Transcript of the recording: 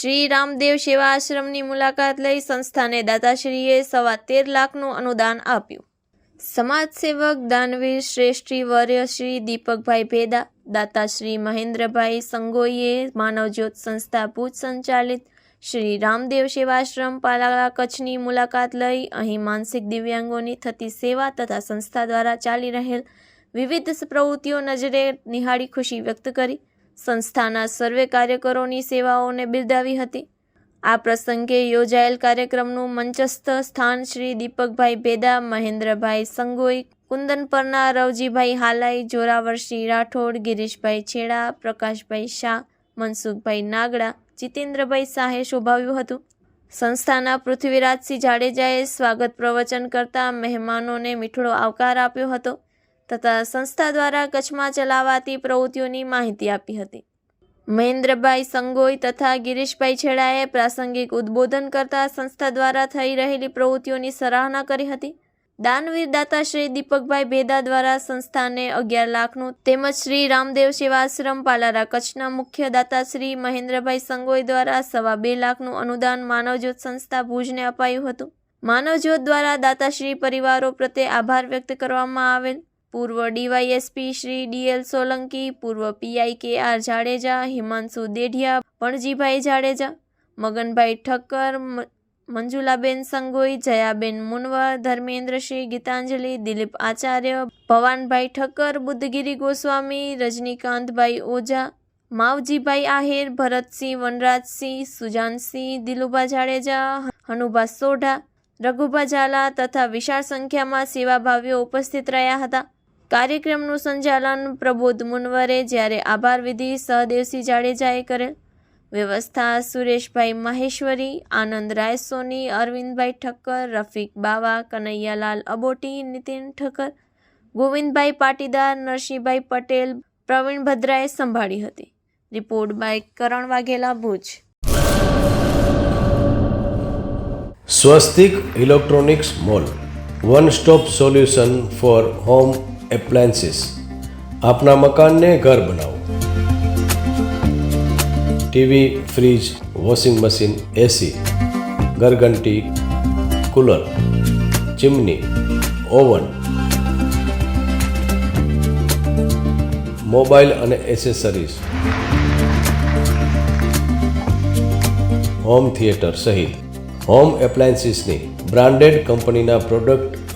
શ્રી રામદેવ સેવા આશ્રમની મુલાકાત લઈ સંસ્થાને દાતાશ્રીએ સવા તેર લાખનું અનુદાન આપ્યું. સમાજ સેવક દાનવીર શ્રેષ્ઠી, વર્ય શ્રી દીપકભાઈ ભેદા દાતા શ્રી મહેન્દ્રભાઈ સંગોઈએ, માનવજ્યોત સંસ્થા ભુજ સંચાલિત શ્રી રામદેવ સેવાશ્રમ પાલાળા કચ્છની મુલાકાત લઈ અહીં માનસિક દિવ્યાંગોની થતી સેવા તથા સંસ્થા દ્વારા ચાલી રહેલ વિવિધ પ્રવૃત્તિઓ નજરે નિહાળી ખુશી વ્યક્ત કરી સંસ્થાના સર્વે કાર્યકરોની સેવાઓને બિરદાવી હતી. આ પ્રસંગે યોજાયેલ કાર્યક્રમનું મંચસ્થ સ્થાન શ્રી દીપકભાઈ ભેદા મહેન્દ્રભાઈ સંગોઈ, કુંદન પરના રવજીભાઈ હાલાઈ, જોરાવરસિંહ રાઠોડ, ગિરીશભાઈ છેડા, પ્રકાશભાઈ શાહ, મનસુખભાઈ નાગડા, જીતેન્દ્રભાઈ શાહે શોભાવ્યું હતું. સંસ્થાના પૃથ્વીરાજસિંહ જાડેજાએ સ્વાગત પ્રવચન કરતા મહેમાનોને મીઠડો આવકાર આપ્યો હતો. તથા સંસ્થા દ્વારા કચ્છમાં ચલાવાતી પ્રવૃત્તિઓની માહિતી આપી હતી. મહેન્દ્રભાઈ સંગોઈ તથા ગિરીશભાઈ છેડાએ પ્રાસંગિક ઉદ્બોધન કરતા સંસ્થા દ્વારા થઈ રહેલી પ્રવૃત્તિઓની સરાહના કરી હતી. દાનવીર દાતા શ્રી દીપકભાઈ ભેદા દ્વારા સંસ્થાને અગિયાર લાખનું તેમજ શ્રી રામદેવ સેવાશ્રમ પાલારા કચ્છના મુખ્ય દાતા શ્રી મહેન્દ્રભાઈ સંગોઈ દ્વારા સવા બે લાખનું અનુદાન માનવજ્યોત સંસ્થા ભુજને અપાયું હતું. માનવજ્યોત દ્વારા દાતાશ્રી પરિવારો પ્રત્યે આભાર વ્યક્ત કરવામાં આવેલ પૂર્વ ડીવાયએસપી શ્રી ડીએલ સોલંકી, પૂર્વ PI K R Jadeja, Himanshu Dedhia Panjibhai Jadeja, Maganbhai Thakkar Manjulaben Sangoi, Jayaben Munvar Dharmendrasinh Gitanjali, Dilip Acharya, Bhavanbhai Thakkar, બુદ્ધગીરી Goswami, રજનીકાંતભાઈ Oza, Mavjibhai Ahir, Bharatsinh, Vanrajsinh, સુજાનસિંહ, Dilubha Jadeja, હનુભા Sodha, Raghubha Jhala તથા વિશાળ સંખ્યામાં સેવાભાવીઓ ઉપસ્થિત રહ્યા હતા. કાર્યક્રમનું સંચાલન પ્રબોધ મુનવરે જ્યારે આભાર વિધિ સહદેવસિંહ જાડેજાએ કરેલ. વ્યવસ્થા સુરેશભાઈ માહેશ્વરી, આનંદ રાય સોની, અરવિંદભાઈ ઠક્કર, રફીક બાવા, કનૈયાલાલ અબોટી, નીતિન ઠક્કર, ગોવિંદભાઈ પાટીદાર, નરસિંહભાઈ પટેલ, પ્રવીણ ભદ્રાએ સંભાળી હતી. Report by Karan Vaghela Bhuj. Swastik electronics mall. One stop solution for home appliances આપના મકાનને ઘર બનાવો. TV, fridge, washing machine AC ઘરઘંટી, cooler, chimney, oven, mobile અને એસેસરીઝ, હોમ થિયેટર સહિત. હોમ એપ્લાયન્સીસની બ્રાન્ડેડ કંપનીના પ્રોડક્ટ